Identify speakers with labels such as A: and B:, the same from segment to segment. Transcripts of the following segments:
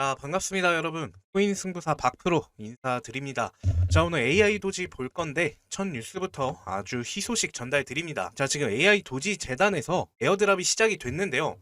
A: 아, 반갑습니다, 여러분. 코인 승부사 박프로 인사드립니다. 자, 오늘 AI 도지 볼 건데, 첫 뉴스부터 아주 희소식 전달 드립니다. 자, 지금 AI 도지 재단에서 에어드랍이 시작이 됐는데요.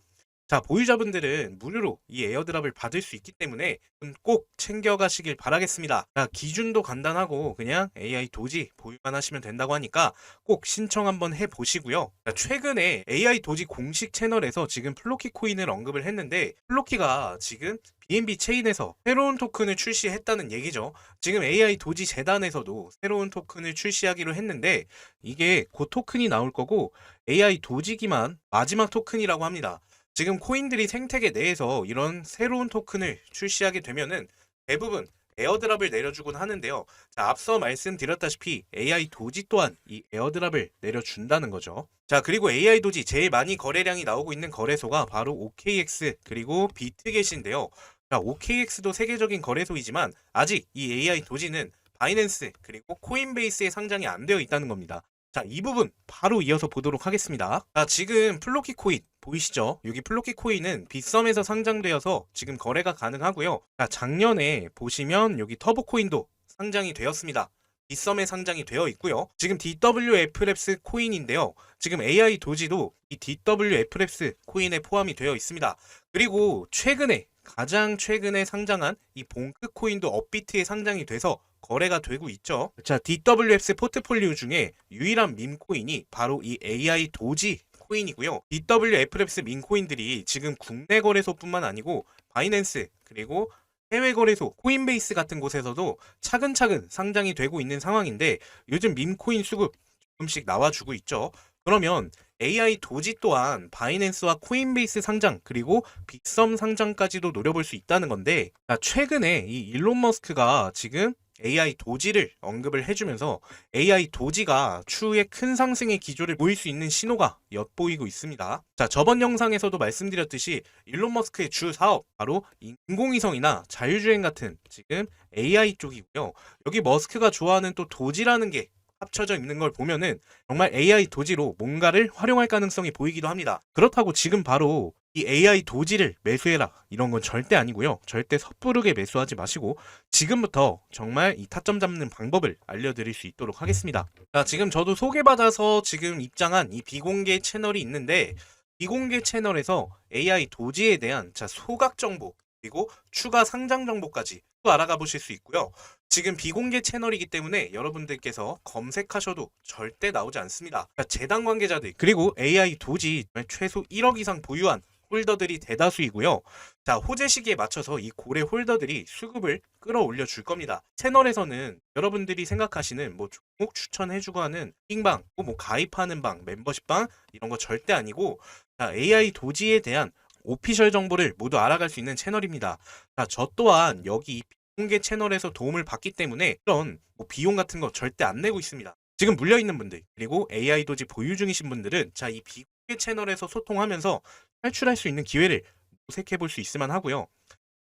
A: 자, 보유자분들은 무료로 이 에어드랍을 받을 수 있기 때문에 꼭 챙겨가시길 바라겠습니다. 자, 기준도 간단하고 그냥 AI 도지 보유만 하시면 된다고 하니까 꼭 신청 한번 해보시고요. 자, 최근에 AI 도지 공식 채널에서 지금 플로키 코인을 언급을 했는데 플로키가 지금 BNB 체인에서 새로운 토큰을 출시했다는 얘기죠. 지금 AI 도지 재단에서도 새로운 토큰을 출시하기로 했는데 이게 곧 토큰이 나올 거고 AI 도지기만 마지막 토큰이라고 합니다. 지금 코인들이 생태계 내에서 이런 새로운 토큰을 출시하게 되면은 대부분 에어드랍을 내려주곤 하는데요. 자, 앞서 말씀드렸다시피 AI 도지 또한 이 에어드랍을 내려준다는 거죠. 자, 그리고 AI 도지 제일 많이 거래량이 나오고 있는 거래소가 바로 OKX 그리고 비트겟인데요. 자, OKX도 세계적인 거래소이지만 아직 이 AI 도지는 바이낸스 그리고 코인베이스에 상장이 안 되어 있다는 겁니다. 자, 이 부분 바로 이어서 보도록 하겠습니다. 자, 지금 플로키 코인 보이시죠? 여기 플로키 코인은 빗썸에서 상장되어서 지금 거래가 가능하고요. 자, 작년에 보시면 여기 터보 코인도 상장이 되었습니다. 빗썸에 상장이 되어 있고요. 지금 DWF랩스 코인인데요. 지금 AI 도지도 이 DWF랩스 코인에 포함이 되어 있습니다. 그리고 최근에 가장 최근에 상장한 이 봉크 코인도 업비트에 상장이 돼서 거래가 되고 있죠. 자, DWFS 포트폴리오 중에 유일한 밈 코인이 바로 이 AI 도지 코인이고요. DWFS 민 코인들이 지금 국내 거래소뿐만 아니고 바이낸스 그리고 해외 거래소 코인베이스 같은 곳에서도 차근차근 상장이 되고 있는 상황인데 요즘 밈 코인 수급 조금씩 나와주고 있죠. 그러면 AI 도지 또한 바이낸스와 코인베이스 상장 그리고 빅썸 상장까지도 노려볼 수 있다는 건데 자, 최근에 이 일론 머스크가 지금 AI 도지를 언급을 해주면서 AI 도지가 추후에 큰 상승의 기조를 보일 수 있는 신호가 엿보이고 있습니다. 자, 저번 영상에서도 말씀드렸듯이 일론 머스크의 주 사업, 바로 인공위성이나 자율주행 같은 지금 AI 쪽이고요. 여기 머스크가 좋아하는 또 도지라는 게 합쳐져 있는 걸 보면은 정말 AI 도지로 뭔가를 활용할 가능성이 보이기도 합니다. 그렇다고 지금 바로 이 AI 도지를 매수해라 이런 건 절대 아니고요. 절대 섣부르게 매수하지 마시고 지금부터 정말 이 타점 잡는 방법을 알려드릴 수 있도록 하겠습니다. 자, 지금 저도 소개받아서 지금 입장한 이 비공개 채널이 있는데 비공개 채널에서 AI 도지에 대한 자 소각 정보 그리고 추가 상장 정보까지 또 알아가 보실 수 있고요. 지금 비공개 채널이기 때문에 여러분들께서 검색하셔도 절대 나오지 않습니다. 자, 재단 관계자들 그리고 AI 도지 최소 1억 이상 보유한 홀더들이 대다수이고요. 자, 호재 시기에 맞춰서 이 고래 홀더들이 수급을 끌어올려 줄 겁니다. 채널에서는 여러분들이 생각하시는 뭐 종목 추천해주고 하는 띵방, 뭐 가입하는 방, 멤버십 방 이런 거 절대 아니고 자, AI 도지에 대한 오피셜 정보를 모두 알아갈 수 있는 채널입니다. 자, 저 또한 여기 공개 채널에서 도움을 받기 때문에 이런 뭐 비용 같은 거 절대 안 내고 있습니다. 지금 물려 있는 분들 그리고 AI 도지 보유 중이신 분들은 자, 이 비공개 채널에서 소통하면서 탈출할 수 있는 기회를 모색해 볼 수 있으면 하고요.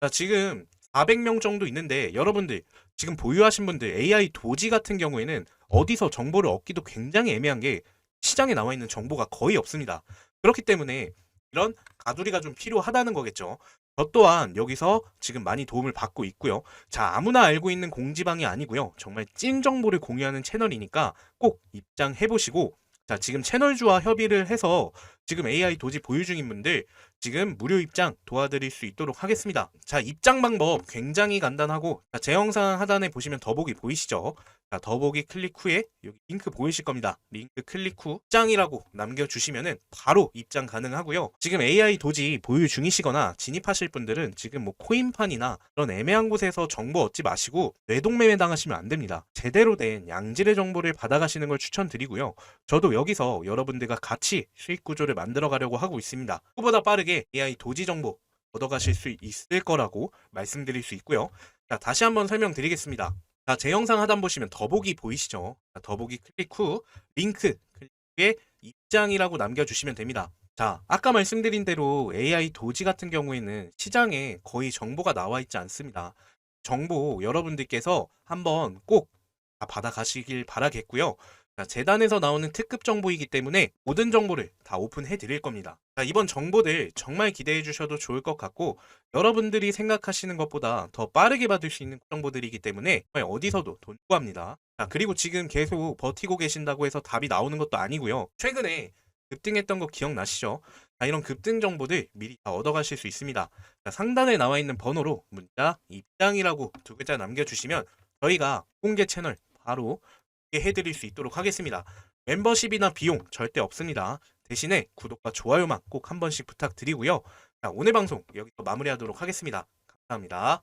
A: 자, 지금 400명 정도 있는데 여러분들 지금 보유하신 분들 AI 도지 같은 경우에는 어디서 정보를 얻기도 굉장히 애매한 게 시장에 나와 있는 정보가 거의 없습니다. 그렇기 때문에 이런 가두리가 좀 필요하다는 거겠죠. 저 또한 여기서 지금 많이 도움을 받고 있고요. 자, 아무나 알고 있는 공지방이 아니고요. 정말 찐 정보를 공유하는 채널이니까 꼭 입장해 보시고 자, 지금 채널주와 협의를 해서 지금 AI 도지 보유 중인 분들 지금 무료 입장 도와드릴 수 있도록 하겠습니다. 자, 입장 방법 굉장히 간단하고 자, 제 영상 하단에 보시면 더보기 보이시죠? 자, 더보기 클릭 후에 여기 링크 보이실 겁니다. 링크 클릭 후 입장이라고 남겨주시면은 바로 입장 가능하고요. 지금 AI 도지 보유 중이시거나 진입하실 분들은 지금 뭐 코인판이나 그런 애매한 곳에서 정보 얻지 마시고 뇌동매매 당하시면 안 됩니다. 제대로 된 양질의 정보를 받아가시는 걸 추천드리고요. 저도 여기서 여러분들과 같이 수익 구조를 만들어 가려고 하고 있습니다. 그보다 빠르게 AI 도지 정보 얻어가실 수 있을 거라고 말씀드릴 수 있고요. 자, 다시 한번 설명드리겠습니다. 자, 제 영상 하단 보시면 더보기 보이시죠? 자, 더보기 클릭 후 링크 클릭 후에 입장이라고 남겨주시면 됩니다. 자, 아까 말씀드린 대로 AI 도지 같은 경우에는 시장에 거의 정보가 나와 있지 않습니다. 정보 여러분들께서 한번 꼭다 받아가시길 바라겠고요. 자, 재단에서 나오는 특급 정보이기 때문에 모든 정보를 다 오픈해 드릴 겁니다. 자, 이번 정보들 정말 기대해 주셔도 좋을 것 같고 여러분들이 생각하시는 것보다 더 빠르게 받을 수 있는 정보들이기 때문에 어디서도 돈 구합니다. 자, 그리고 지금 계속 버티고 계신다고 해서 답이 나오는 것도 아니고요. 최근에 급등했던 거 기억나시죠? 자, 이런 급등 정보들 미리 다 얻어가실 수 있습니다. 자, 상단에 나와 있는 번호로 문자 입장이라고 두 글자 남겨주시면 저희가 공개 채널 바로 해드릴 수 있도록 하겠습니다. 멤버십이나 비용 절대 없습니다. 대신에 구독과 좋아요만 꼭 한 번씩 부탁드리고요. 자, 오늘 방송 여기서 마무리하도록 하겠습니다. 감사합니다.